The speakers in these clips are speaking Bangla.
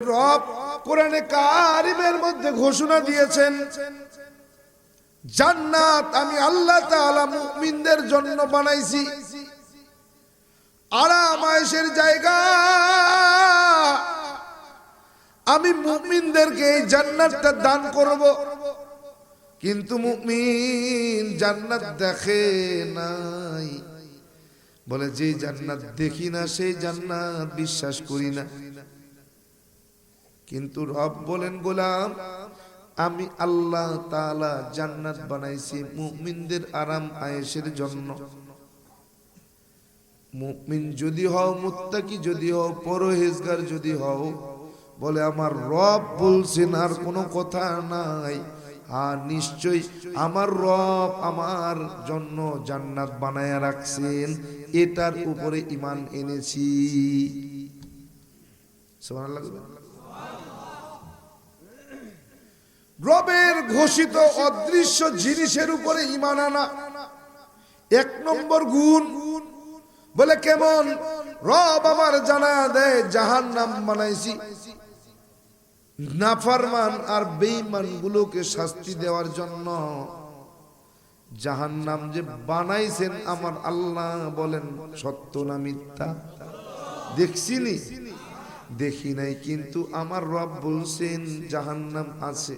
রব কোরআনে কারিমের মধ্যে ঘোষণা দিয়েছেন, জান্নাত আমি আল্লাহ জন্য বানাইছি। আরাম আয়েশের জায়গা, আমি মুমিনদেরকে এই জান্নাতটা দান করব। কিন্তু মুমিন জান্নাত দেখে নাই। বলে, যে জান্নাত দেখি না সেই জান্নাত বিশ্বাস করি না। কিন্তু রব বলেন, গোলাম, আমি আল্লাহ তাআলা জান্নাত বানাইছি মুমিনদের আরাম আয়েসের জন্য। মুমিন যদি হও, মুত্তাকি যদি হও, পরহেজগার যদি হও, বলে আমার রব বলছেন, আর কোনো কথা নাই। আর নিশ্চয় আমার রব আমার জন্য জান্নাত বানায়া রাখছেন, এটার উপরে ইমান এনেছি। সুবহানাল্লাহ রবের ঘোষিত অদৃশ্য জিনিসের উপরে ইমান আনা। এক নম্বর গুণ বলে কেমন? রব আমার জানা দেয় জাহান নাম বানাইছি। নাফারমান আর বেঈমান গুলোকে শাস্তি দেওয়ার জন্য। জাহান নাম যে বানাইছেন আমার আল্লাহ বলেন, সত্য না মিথ্যা? দেখছিনি? দেখি নাই, কিন্তু আমার রব বলছেন জাহান্নাম আছে।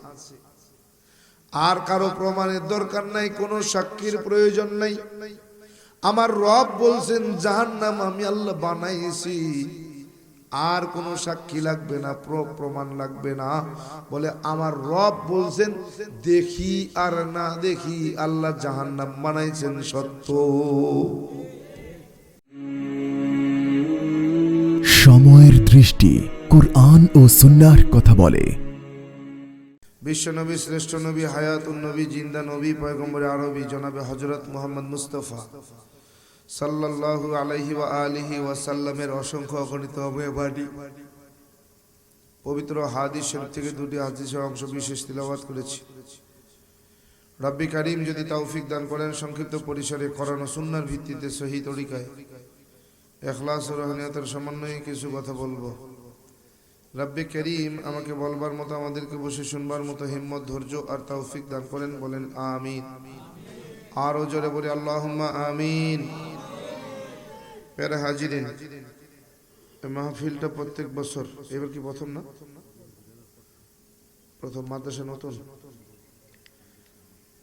আর কারও প্রমাণের দরকার নাই, কোনো সাক্ষীর প্রয়োজন নাই। আমার রব বলছেন জাহান্নাম আমি আল্লাহ বানাইছি। আর কোনো সাক্ষী লাগবে না, প্র- প্রমাণ লাগবে না। বলে আমার রব বলছেন দেখি আর না দেখি আল্লাহ জাহান্নাম বানাইছেন সত্য। সময়ের দৃষ্টি কোরআন ও সুন্নাহর কথা বলে। বিশ্বনবী, শ্রেষ্ঠ নবী, হায়াতুন নবী, জিন্দা নবী, পয়গম্বর আরবি জনাবে হজরত মোহাম্মদ মুস্তফা। সাল্লাল্লাহু আলাইহি ওয়া আলিহি ওয়াসাল্লামের অসংখ্য অগণিত অবয়বাদী। পবিত্র হাদিস শরীফ থেকে দুটি হাদিসের অংশ বিশেষ তিলাবাত করেছি। রব্বি কারিম যদি তৌফিক দান করেন, সংক্ষিপ্ত পরিসরে করানো সুন্নার ভিত্তিতে সহি তরিকায়। এখলাস ও রহনিয়তের সমন্বয়ে কিছু কথা বলব। রব্বে করিম আমাকে বলবার মতো, আমাদেরকে বসে শুনবার মতো হিম্মত, ধৈর্য আর তৌফিক দান করেন, বলেন আমিন। আরও জোরে বলি, আল্লাহুম্মা আমিন। পেরে হাজিরিন মাহফিলটা প্রত্যেক বছর, এবার কি প্রথম না? প্রথম মাদ্রাসা নতুন?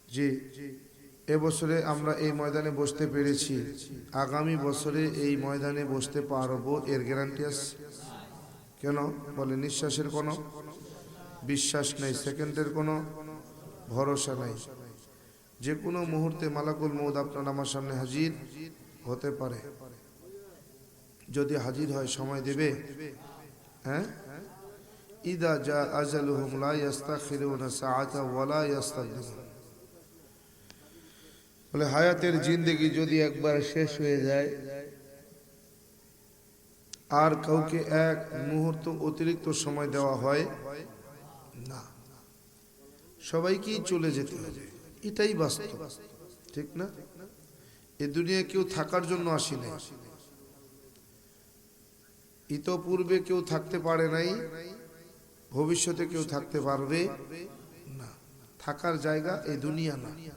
জি। এবছরে আমরা এই ময়দানে বসতে পেরেছি। আগামী বছরে এই ময়দানে বসতে পারব, এর গ্যারান্টি আছে? কেন? বলে নিঃশ্বাসের কোনো বিশ্বাস নেই, সেকেন্ডের কোনো ভরসা নাই। যে কোনো মুহূর্তে মালাকুল মৌদ আপনার আমার সামনে হাজির হতে পারে। যদি হাজির হয়, সময় দেবে? হ্যাঁ? ইদা যা আজালুহুম লা ইস্তাখিরুনা সাআতা ওয়ালা ইস্তাকদিমুন বলে, হায়াতের জিন্দেগি যদি একবার শেষ হয়ে যায়, আর কাউকে এক মুহূর্ত অতিরিক্ত সময় দেওয়া হয় না। সবাইকেই চলে যেতে হবে। এটাই বাস্তব। ঠিক না? এ দুনিয়া কেউ থাকার জন্য আসি নাই। ইতপূর্বে কেউ থাকতে পারে নাই, ভবিষ্যতে কেউ থাকতে পারবে না। থাকার জায়গা এ দুনিয়া না।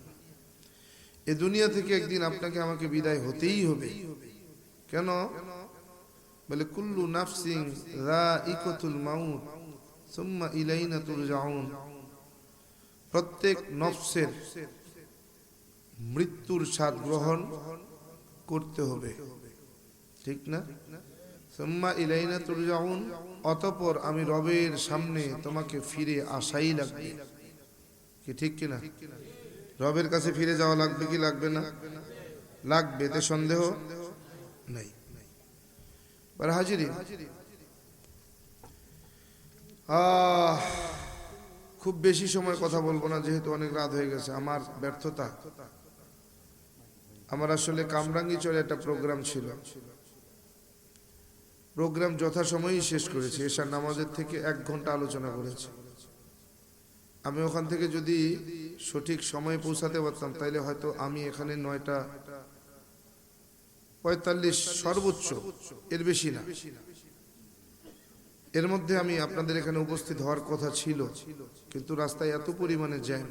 এ দুনিয়া থেকে একদিন আপনাকে আমাকে বিদায় হতেই হবে। কেন? বলে, কুল্লু নাফসিং রাইকাতুল মাউত, সুম্মা ইলাইনা তুরজাউন। প্রত্যেক নফসের মৃত্যুর স্বাদ গ্রহণ করতে হবে। ঠিক না? সুম্মা ইলাইনা তুরজাউন, অতঃপর আমি রবের সামনে তোমাকে ফিরে আসাই লাগবে। কি ঠিক কিনা? রবের কাছে ফিরে যাওয়া লাগবে কি লাগবে না? লাগবে, এতে সন্দেহ নাই। হাজিরি। খুব বেশি সময় কথা বলব না, যেহেতু অনেক রাত হয়ে গেছে। আমার ব্যর্থতা। আমার আসলে কামরাঙ্গি চলে একটা প্রোগ্রাম ছিল। প্রোগ্রাম যথাসময়েই শেষ করেছি। এসার নামাজের থেকে এক ঘণ্টা আলোচনা করেছি। আমি ওখান থেকে যদি সঠিক সময়ে পৌঁছাতে পারতাম, তাইলে হয়তো আমি এখানে নয়টা পঁয়তাল্লিশ সর্বোচ্চ, এর বেশি না। এর মধ্যে আমি আপনাদের এখানে উপস্থিত হওয়ার কথা ছিল, কিন্তু রাস্তায় এত পরিমাণে জ্যাম।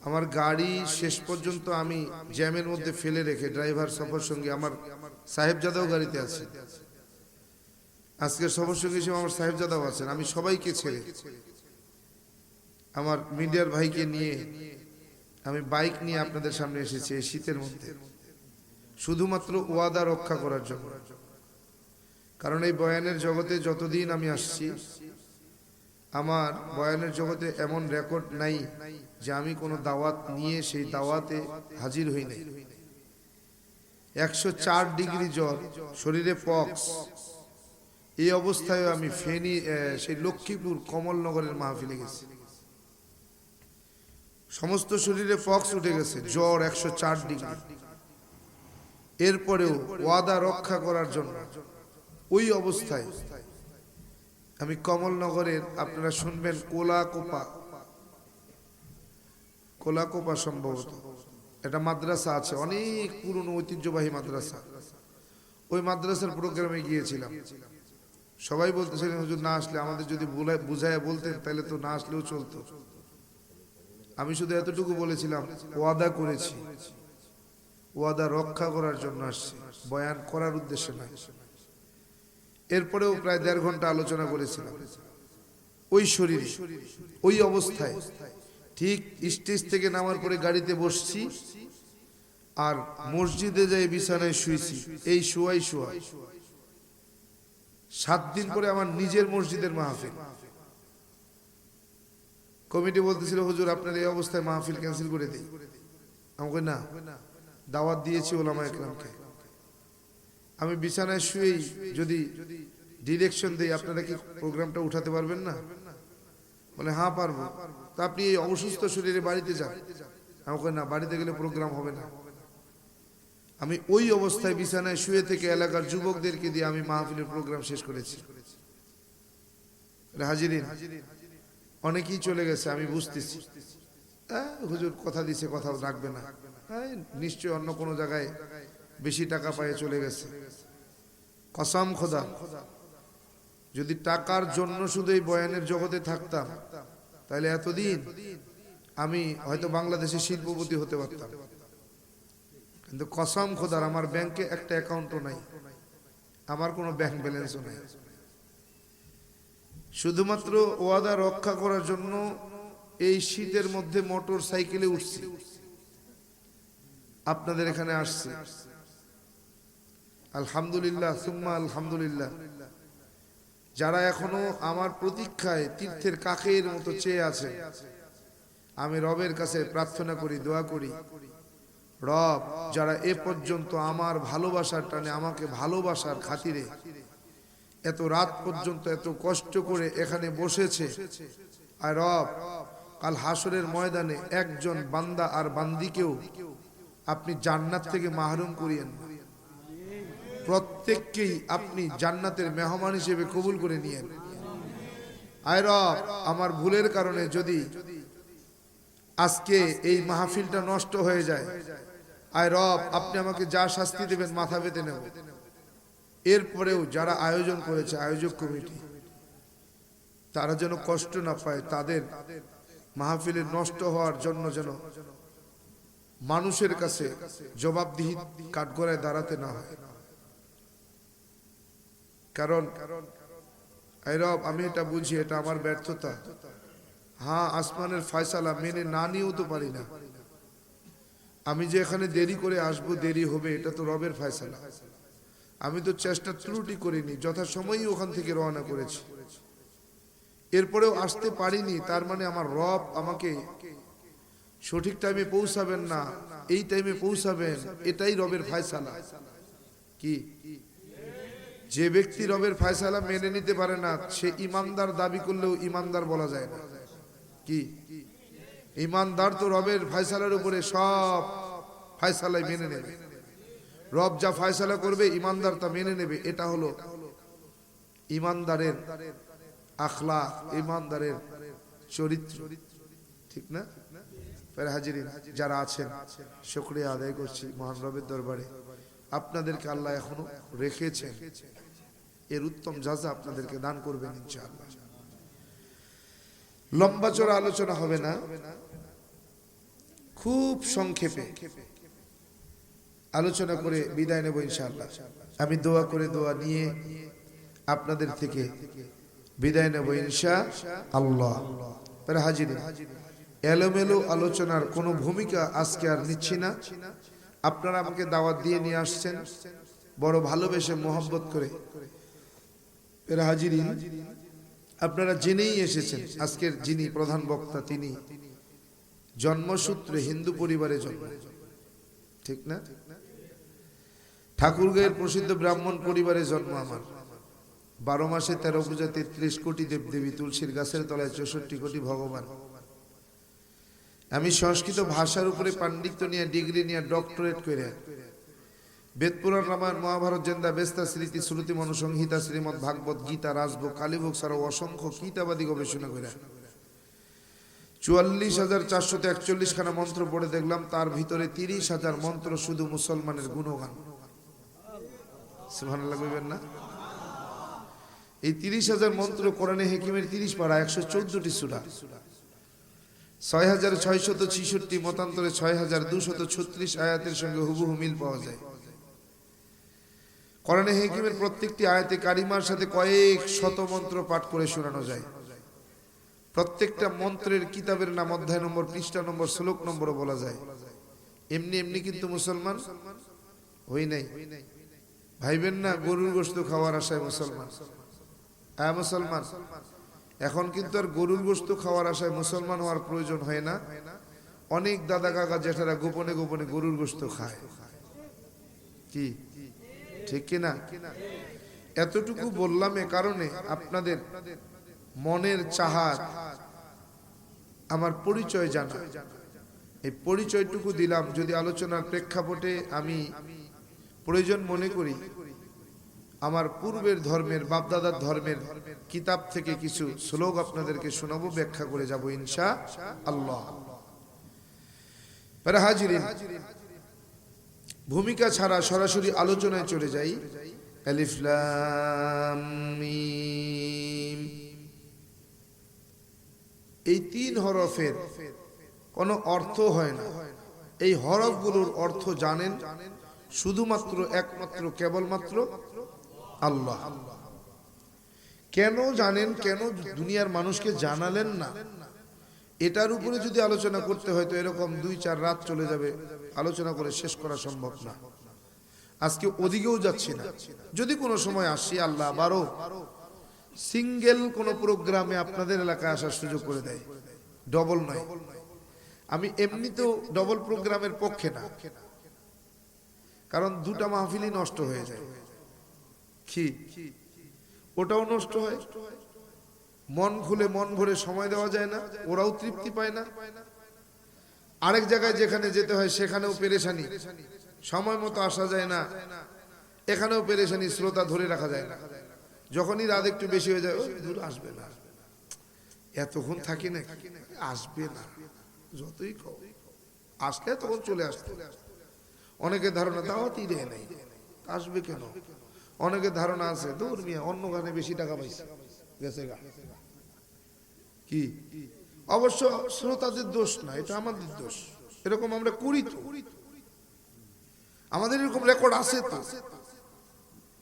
আমার গাড়ি শেষ পর্যন্ত আমি জ্যামের মধ্যে ফেলে রেখে ড্রাইভার সফর সঙ্গে আমার সাহেবজাদাও গাড়িতে আছে। আজকের সফর সঙ্গে হিসেবে আমার সাহেবজাদাও আছেন, আমি সবাইকে ছেড়ে আমার মিডিয়ার ভাইকে নিয়ে আমি বাইক নিয়ে আপনাদের সামনে এসেছি এই শীতের মধ্যে। শুধুমাত্র ওয়াদা রক্ষা করার জন্য। কারণ এই বয়ানের জগতে যতদিন আমি আসছি, আমার বয়ানের জগতে এমন রেকর্ড নাই যে আমি কোনো দাওয়াত নিয়ে সেই দাওয়াতে হাজির হই নাই। একশো চার ডিগ্রি জ্বর, শরীরে পক্স, এই অবস্থায় আমি ফেনী সেই লক্ষ্মীপুর কমলনগরের মাহফিলে গেছি। সমস্ত শরীরে পক্স উঠে গেছে, জ্বর একশো চার ডিগ্রি। এরপরেও ওয়াদা রক্ষা করার জন্য ওই অবস্থায় আমি কমলনগরের, আপনারা শুনবেন, কোলাকোপা। কোলাকোপা সম্ভবত। এটা মাদ্রাসা আছে, অনেক পুরনো ঐতিহ্যবাহী মাদ্রাসা। ওই মাদ্রাসার প্রোগ্রামে গিয়েছিলাম। সবাই বলতেছিলেন, হুজুর, না আসলে আমাদের যদি বুঝায় বলতেন, তাহলে তো না আসলেও চলতো। আমি শুধু এতটুকু বলেছিলাম, ওয়াদা করেছি। ওয়াদা রক্ষা করার জন্য আসছি, বয়ান করার উদ্দেশ্যে নয়। এরপরেও প্রায় দেড় ঘণ্টা আলোচনা করেছিলাম। ওই শরীরে, ওই অবস্থায়, ঠিক স্টেজ থেকে নামার পরে গাড়িতে বসছি আর মসজিদে যাই বিছানায় শুয়েছি, এই শুয়াই শুয়াই সাত দিন পরে আমার নিজের মসজিদের মাহফিল। কমিটি বলতেছিল, হুজুর, আপনার এই অবস্থায় মাহফিল ক্যান্সেল করে দিই। আমাকে না, দাওয়াত দিয়েছি ওলামা একরামকে। আমি বিছানায় শুয়েই যদি ডিরেকশন দেই, আপনারা কি প্রোগ্রামটা উঠাতে পারবেন না? বলে হ্যাঁ পারব। তা আপনি এই অসুস্থ শরীরে বাড়িতে যান। আমাকে না, বাড়িতে গেলে প্রোগ্রাম হবে না। আমি ওই অবস্থায় বিছানায় শুয়ে থেকে এলাকার যুবকদেরকে দিয়ে আমি মাহফিলের প্রোগ্রাম শেষ করেছি। হাজিরিন অনেকেই চলে গেছে আমি বুঝতেছি। হ্যাঁ, হুজুর কথা দিছে কথা রাখবে না। হ্যাঁ, নিশ্চয়ই অন্য কোনো জায়গায় বেশি টাকা পায়ে চলে গেছে। কসম খোদা যদি টাকার জন্য শুধু এই বয়ানের জগতে থাকতাম তাহলে এতদিন আমি হয়তো বাংলাদেশে শিল্পপতি হতে পারতাম। কিন্তু কসম খোদার আমার ব্যাংকে একটা অ্যাকাউন্টও নাই। আমার কোনো ব্যাংক ব্যালেন্সও নাই। শুধুমাত্র ওয়াদা রক্ষা করার জন্য এই শীতের মধ্যে মোটর সাইকেলে উঠছি। আপনাদের এখানে আসছি। আলহামদুলিল্লাহ, সুম্মা আলহামদুলিল্লাহ। যারা এখনও আমার প্রতীক্ষায় তীর্থের কাকের মতো চেয়ে আছে, আমি রবের কাছে প্রার্থনা করি, দোয়া করি। রব, যারা এ পর্যন্ত আমার ভালোবাসার টানে আমাকে ভালোবাসার খাতিরে এত রাত পর্যন্ত এত কষ্ট করে এখানে বসেছে। আর রব, কাল হাসরের ময়দানে একজন বান্দা আর বান্দিকেও আপনি জান্নাত থেকে মাহরুম করিয়েন। প্রত্যেককেই আপনি জান্নাতের মেহমান হিসেবে কবুল করে নিয়েন। আয় রব, আমার ভুলের কারণে যদি আজকে এই মাহফিলটা নষ্ট হয়ে যায়, আয় রব, আপনি আমাকে যা শাস্তি দেবেন মাথা পেতে নেব। এরপরেও যারা আয়োজন করেছে, আয়োজক কমিটি, তারা যেন কষ্ট না পায়, তাদের মাহফিলের নষ্ট হওয়ার জন্য যেন মানুষের কাছে জবাবদিহি কাঠগড়ায় দাঁড়াতে না হয়। কারণ, এই রব, আমি এটা বুঝি, এটা আমার ব্যর্থতা। হ্যাঁ আসমানের ফয়সালা মেনে না নিয়েও তো পারি না। আমি যে এখানে দেরি করে আসব, দেরি হবে, এটা তো রবের ফয়সালা। আমি তো চেষ্টা ত্রুটি করিনি, যথাসময়ই ওখান থেকে রওনা করেছি। এরপরেও আসতে পারিনি, তার মানে আমার রব আমাকে সঠিক টাইমে পৌঁছাবেন না, এই টাইমে পৌঁছাবেন, এটাই রবের ফায়সালা। কি? যে ব্যক্তি রবের ফায়সালা মেনে নিতে পারে না, সে ইমানদার দাবি করলেও ইমানদার বলা যায় না। কি? ইমানদার তো রবের ফায়সালার উপরে সব ফায়সালাই মেনে নেবে। রব যা ফায়সালা করবে, ইমানদার তা মেনে নেবে। এটা হলো ইমানদারের আখলা ইমানদারের চরিত্র। ঠিক না? যারা আছেন, শুক্রিয়া আদায় করছি মহান রবের দরবারে। আপনাদেরকে আল্লাহ এখনও রেখেছেন। এর উত্তম যাজা আপনাদেরকে দান করবেন লম্বা চড়া আলোচনা হবে না। খুব সংক্ষেপে আলোচনা করে বিদায় নেব ইনশাআল্লাহ। আমি দোয়া করে দোয়া নিয়ে আপনাদের থেকে বিদায় নেব ইনশা আল্লাহ হাজির। এলোমেলো আলোচনার কোনো ভূমিকা আজকে আর নিচ্ছি না। আপনারা আমাকে দাওয়াত দিয়ে নিয়ে আসছেন। বড় ভালোবেসে মোহাব্বত করে। হাজির। আপনারা জেনেই এসেছেন, আজকের যিনি প্রধান বক্তা তিনি জন্মসূত্রে হিন্দু পরিবারে জন্ম। ঠিক না? ঠাকুরগাঁয়ের প্রসিদ্ধ ব্রাহ্মণ পরিবারে জন্ম আমার। বারো মাসে তেরো পূজা তেত্রিশ কোটি দেব দেবী তুলসীর গাছের তলায় চৌষট্টি কোটি ভগবান। আমি সংস্কৃত ভাষার উপরে পাণ্ডিত্য নিয়ে ডিগ্রি নিয়ে ডক্টরেট করে। বেদপুরাণ রামায়ণ, মহাভারত, জেন্দা, বেস্তা, স্মৃতি, শ্রুতি, মনুসংহিতা, শ্রীমদ ভাগবত, গীতা রাজভোগ কালীভোগ সারা অসংখ্য গীতাবাদী গবেষণা করে। চুয়াল্লিশ হাজার চারশত একচল্লিশ খানা মন্ত্র পড়ে দেখলাম, তার ভিতরে তিরিশ হাজার মন্ত্র শুধু মুসলমানের গুণগান। সুবহানাল্লাহ কইবেন না। এই তিরিশ হাজার মন্ত্র কোরআনে হেকিমের তিরিশ পারা, একশো চোদ্দটি সুরা। ছয় হাজার ছয়শত ছিষট্টি মতান্তরে ছয় হাজার দুশত ছত্রিশ আয়াতের সঙ্গে হুবহু মিল পাওয়া যায়। কোরআনে হেকিমের প্রত্যেকটি আয়াতে কারিমার সাথে কয়েক শত মন্ত্র পাঠ করে শোনানো যায়। প্রত্যেকটা মন্ত্রের কিতাবের নাম, অধ্যায় নম্বর, পৃষ্ঠা নম্বর, শ্লোক নম্বরও বলা যায়। এমনি এমনি কিন্তু মুসলমান হই নাই। ভাইবেন না, গরুর গোস্ত খাওয়ার আশায় মুসলমান। হ্যাঁ মুসলমান। এখন কিন্তু আর গরুর গোস্ত খাওয়ার আশায় মুসলমান হওয়ার প্রয়োজন হয় না। অনেক দাদা কাকা জেঠারা গোপনে গোপনে গরুর গোস্ত খায়। কি? ঠিক কিনা? এতটুকু বললাম এ কারণে আপনাদের মনের চাহাত আমার পরিচয় জানা। এই পরিচয়টুকু দিলাম যদি আলোচনার প্রেক্ষাপটে আমি প্রয়োজন মনে করি, আমার পূর্বের ধর্মের, বাপদাদার ধর্মের কিতাব থেকে কিছু শ্লোক আপনাদেরকে শোনাবো, ব্যাখ্যা করে যাব, ইনশা আল্লাহ। হাজিরিন, ভূমিকা ছাড়া সরাসরি আলোচনায় চলে যাই। এই তিন হরফের কোনো অর্থ হয় না। এই হরফগুলোর অর্থ জানেন শুধুমাত্র একমাত্র, কেবলমাত্র আল্লাহ। কেন জানেন, কেন দুনিয়ার মানুষকে জানালেন না? এটার উপরে যদি আলোচনা করতে হয়, তো এরকম দুই, চার রাত চলে যাবে। আলোচনা করে শেষ করা সম্ভব না। আজকে ওদিকেও যাচ্ছি না। যদি কোনো সময় আসি, আল্লাহ আবারও সিঙ্গেল কোন প্রোগ্রামে আপনাদের এলাকায় আসার সুযোগ করে দেয়। ডবল নয়। আমি এমনিতেও ডবল প্রোগ্রামের পক্ষে না। কারণ দুটা মাহফিলই নষ্ট হয়ে যায়। কি? ওটাও নষ্ট হয়। মন খুলে মন ভরে সময় দেওয়া যায় না, ওরাও তৃপ্তি পায় না। আরেক জায়গায় যেখানে যেতে হয়, সেখানেও পেরেশানি। সময় মতো আসা যায় না, এখানেও পেরেশানি, শ্রোতা ধরে রাখা যায় না। যখনই রাত একটু বেশি হয়ে যায় দূর আসবে না। এতক্ষণ থাকি না আসবে না। যতই আসলে তখন চলে আসতে অনেকের ধারণা দাওয়াতই দেয় নাই। আসবে কেন? অনেকের ধারণা আছে, দূর মিয়া, অন্য গানে বেশি টাকা পাইছে। গেছে গা। কি? অবশ্য শ্রোতাদের দোষ না, এটা আমাদের দোষ। এরকম আমরা করি তো। আমাদের এরকম রেকর্ড আছে তো।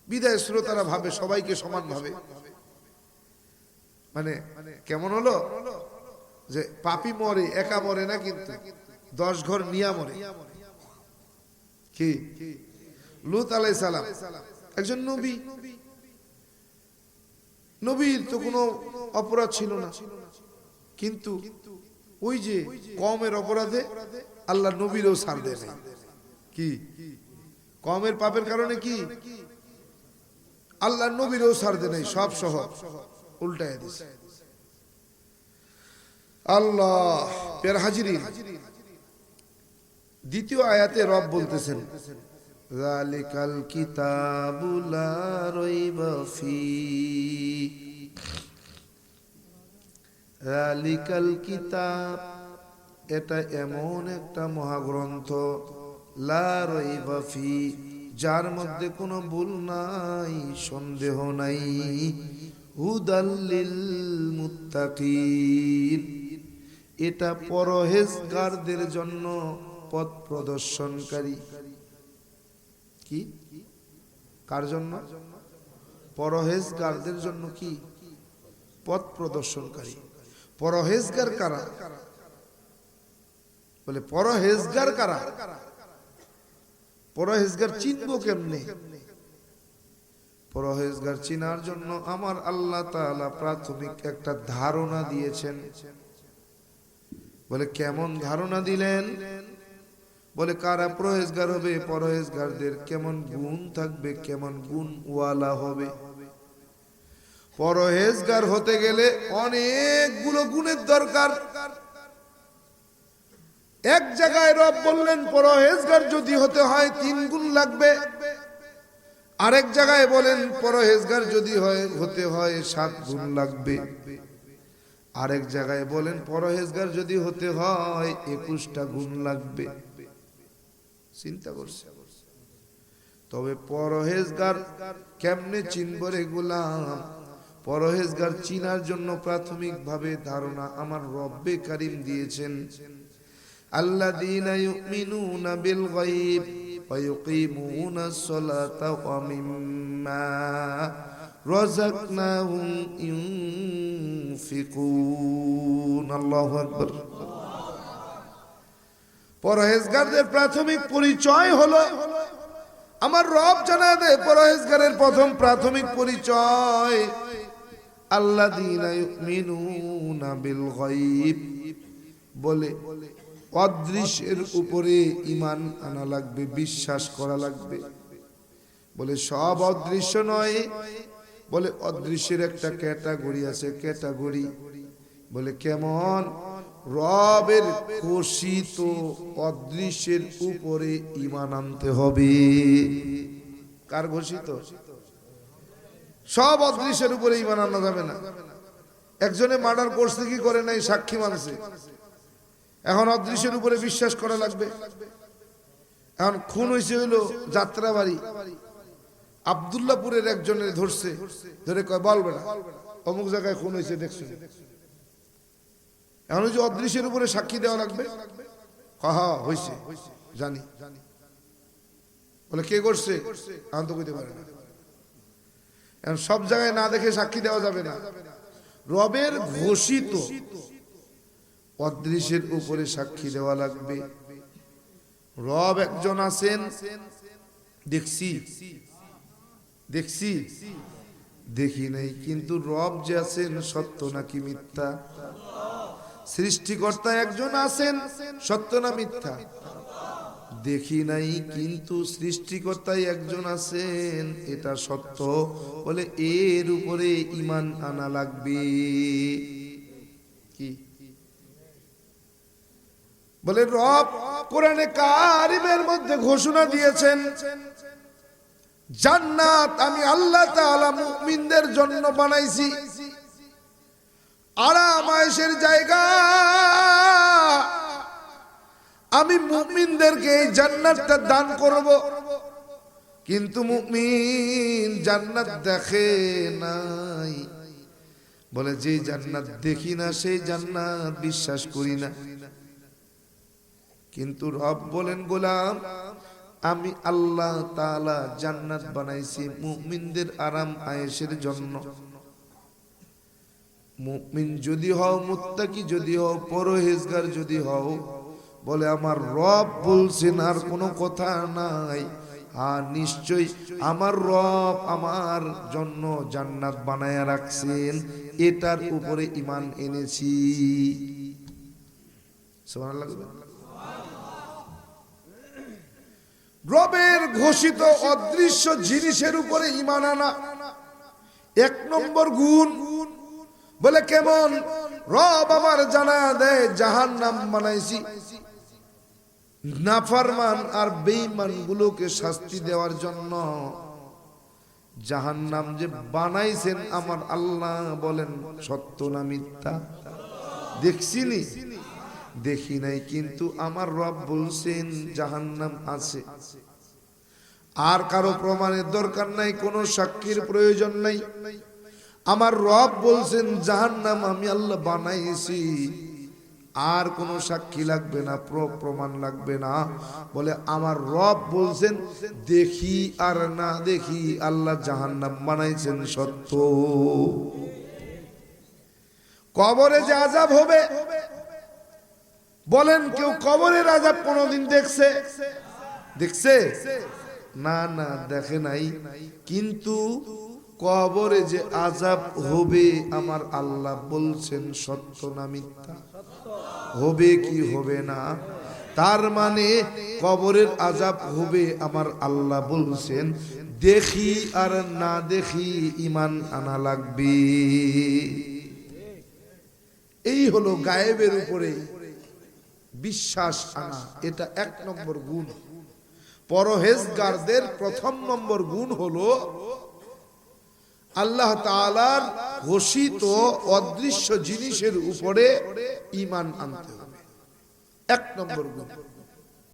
বিদায় শ্রোতারা ভাবে, সবাইকে সমান ভাবে। মানে কেমন হলো? যে পাপি মরে, একা মরে না কিন্তু, দশ ঘর নিয়া মরে। কি? লুত আলাই সালাম। একজন নবী। নবীর তো কোনো অপরাধ ছিল না। কিন্তু ওই যে কমের অপরাধে আল্লাহ নবীরও দেয় কি? কমের পাপের কারণে কি? আল্লাহ নবীরও ছাড় দেয় নাই, সব সহ। উল্টায় দিছে। আল্লাহ পের হাজিরি দ্বিতীয় আয়াতে রব বলতেছেন জালিকাল কিতাবুলা রইবা ফি। জালিকাল কিতাব, এটা এমন একটা মহাগ্রন্থ, লা রইবা ফি, যার মধ্যে কোনো ভুল নাই, সন্দেহ নাই। হুদাল্লিল মুত্তাকিন, এটা পরহেজগারদের জন্য পথ প্রদর্শনকারী। কি? কার জন্য? পরহেজগারদের জন্য কি? পথ প্রদর্শনকারী। পরহেজগার কারা? বলে, পরহেজগার কারা? পরহেজগার চিনবো কেমনে? পরহেজগার চিনার জন্য আমার আল্লাহ তাআলা প্রাথমিক একটা ধারণা দিয়েছেন। বলে, কেমন ধারণা দিলেন? বলে, কারা পরহেজগার হবে, পরহেজগারদের কেমন গুণ থাকবে, কেমন গুণ ওয়ালা হবে? পরহেজগার হতে গেলে অনেকগুলো গুণের দরকার। এক জায়গায় রব বললেন, পরহেজগার যদি হতে হয়, তিন গুণ লাগবে। আরেক জায়গায় বলেন, পরহেজগার যদি হয়, হতে হয়, সাত গুণ লাগবে। আরেক জায়গায় বলেন, পরহেজগার যদি হতে হয়, একুশটা গুণ লাগবে। চিন্তা করছে। তবে পরহেজগার কেমনে চিনব রে গোলাম? পরহেজগার চিনার জন্য প্রাথমিকভাবে ধারণা আমার রব্বে কারিম দিয়েছেন। আল্লাযীনা ইউমিনুনা বিল ইউনফিকুন। আল্লাহু আকবার। পরহেজগারদের প্রাথমিক পরিচয় হলো আমার রব জানা দেয়, পরহেজগারের প্রথম প্রাথমিক পরিচয় গায়ব বলে, অদৃশ্যের উপরে ইমান আনা লাগবে, বিশ্বাস করা লাগবে। বলে, সব অদৃশ্য নয়। বলে, অদৃশ্যের একটা ক্যাটাগরি আছে, ক্যাটাগরি। বলে, কেমন? রবের ঘোষিত অদৃশ্যের উপরে ইমান আনতে হবে। কার ঘোষিত? সব অদৃশ্যের উপরে ইমান আনা যাবে না। একজনে মার্ডার করছে কি করে নাই, সাক্ষী মানছে। এখন অদৃশ্যের উপরে বিশ্বাস করা লাগবে। এখন খুন হয়েছে হইল যাত্রাবাড়ি। আবদুল্লাপুরের একজনের ধরছে। ধরে কয়, বলবে না। অমুক জায়গায় খুন হয়েছে, দেখছ। এখন যে অদৃশ্যের উপরে সাক্ষী দেওয়া লাগবে? হা হয়েছে জানি। বলে, কে করছে? এখন তো কইতে এখন সব জায়গায় না দেখে সাক্ষী দেওয়া যাবে না। রবের ঘোষিত অদৃশ্যের উপরে সাক্ষী দেওয়া লাগবে। রব একজন আছেন। দেখছি। দেখছি। দেখি নাই। কিন্তু রব যে আছেন সত্য নাকি মিথ্যা? সৃষ্টিকর্তা একজন আছেন, সত্য না মিথ্যা? দেখি নাই, কিন্তু সৃষ্টিকর্তাই একজন আছেন, এটা সত্য বলে এর উপরে ইমান আনা লাগবে। কি? বলে রব কোরআনে কারিমের মধ্যে ঘোষণা দিয়েছেন, জান্নাত আমি আল্লাহ তাআলা মুমিনদের জন্য বানাইছি। আরাম আয়েশের জায়গা। আমি মুমিনদেরকে এই জান্নাতটা দান করব। কিন্তু মুমিন জান্নাত দেখে নাই। বলে, যে জান্নাত দেখি না সেই জান্নাত বিশ্বাস করি না। কিন্তু রব বলেন, গোলাম, আমি আল্লাহ তাআলা জান্নাত বানাইছি মুমিনদের আরাম আয়েশের জন্য। মুমিন যদি হও, মুত্তাকি যদি হও, পরহেজগার যদি হও, বলে আমার রব বলছেন আর কোনো কথা নাই। আর নিশ্চয় আমার রব আমার জন্য জান্নাত বানায়া রাখছেন, এটার উপরে ইমান এনেছি। রবের ঘোষিত অদৃশ্য জিনিসের উপরে ইমান আনা। এক নম্বর গুণ বলে কেমন? রব আমার জানা দেয় জাহান নাম বানাইছি। নাফারমান আর বেঈমান গুলোকে শাস্তি দেওয়ার জন্য। জাহান নাম যে বানাইছেন আমার আল্লাহ বলেন, সত্য না মিথ্যা? দেখছিনি? দেখি নাই, কিন্তু আমার রব বলছেন জাহান নাম আছে। আর কারও প্রমাণের দরকার নাই, কোনো সাক্ষীর প্রয়োজন নাই। আমার রব বলছেন, জাহান্নাম আমি আল্লাহ বানাইছি। আর কোনো সাক্ষী লাগবে না প্রমাণ লাগবে না। বলে, আমার রব বলছেন, দেখি আর না দেখি আল্লাহ জাহান্নাম বানাইছেন সত্য। কবরে যে আজাব হবে, বলেন কেউ কবরের আজাব কোনোদিন দেখছে? দেখছে? না না, দেখে নাই। কিন্তু কবরে যে আজাব হবে, আমার আল্লাহ বলছেন সত্য না মিথ্যা? হবে কি হবে না? তার মানে কবরের আজাব হবে, আমার আল্লাহ বলছেন, দেখি আর না দেখি ইমান আনা লাগবে। এই হলো গায়েবের উপরে বিশ্বাস আনা, এটা এক নম্বর গুণ। পরহেজগারদের প্রথম নম্বর গুণ হলো আল্লাহ তালার ঘোষিত অদৃশ্য জিনিসের উপরে ইমান আনতে হবে। এক নম্বর গুণ।